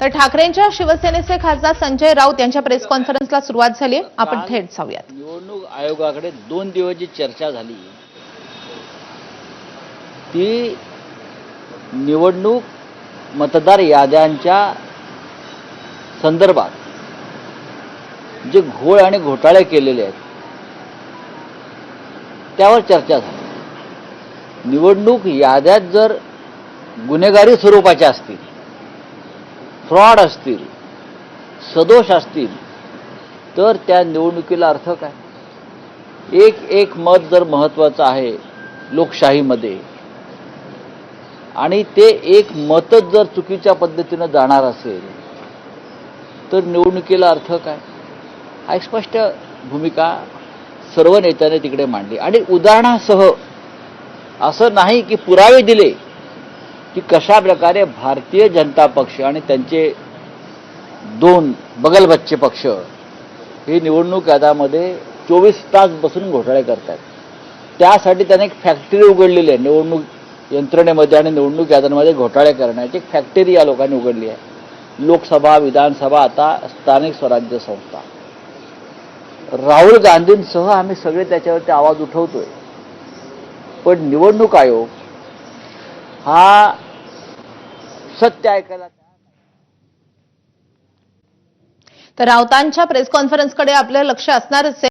तर ठाकरेंच्या शिवसेनेचे खासदार संजय राऊत यांच्या प्रेस कॉन्फरन्सला सुरुवात झाली. आपण थेट जाऊयात. निवडणूक आयोगाकडे दोन दिवस जी चर्चा झाली ती निवडणूक मतदार याद्यांच्या संदर्भात जे घोळ आणि घोटाळे केलेले आहेत त्यावर चर्चा झाली. निवडणूक याद्यात जर गुन्हेगारी स्वरूपाच्या असतील फ्रॉड असतील सदोष असतील तर त्या निवडणुकीला अर्थ काय? एक एक मत जर महत्वाचं आहे लोकशाहीमध्ये आणि ते एक मतच जर चुकीच्या पद्धतीनं जाणार असेल तर निवडणुकीला अर्थ काय? हा एक स्पष्ट भूमिका सर्व नेत्याने तिकडे मांडली. आणि उदाहरणासह असं नाही की पुरावे दिले की कशा प्रकारे भारतीय जनता पक्ष आणि त्यांचे दोन बगलबच्चे पक्ष हे निवडणूक यादामध्ये चोवीस तास बसून घोटाळे करतात त्यासाठी त्याने एक फॅक्टरी उघडलेली आहे. निवडणूक यंत्रणेमध्ये आणि निवडणूक याद्यांमध्ये घोटाळे करण्याची एक फॅक्टरी या लोकांनी उघडली आहे. लोकसभा विधानसभा आता स्थानिक स्वराज्य संस्था. राहुल गांधींसह आम्ही सगळे त्याच्यावरती आवाज उठवतोय. पण निवडणूक आयोग हा सत्य ऐकायला तर राऊतांच्या प्रेस कॉन्फरन्सकडे आपलं लक्ष असणारच आहे.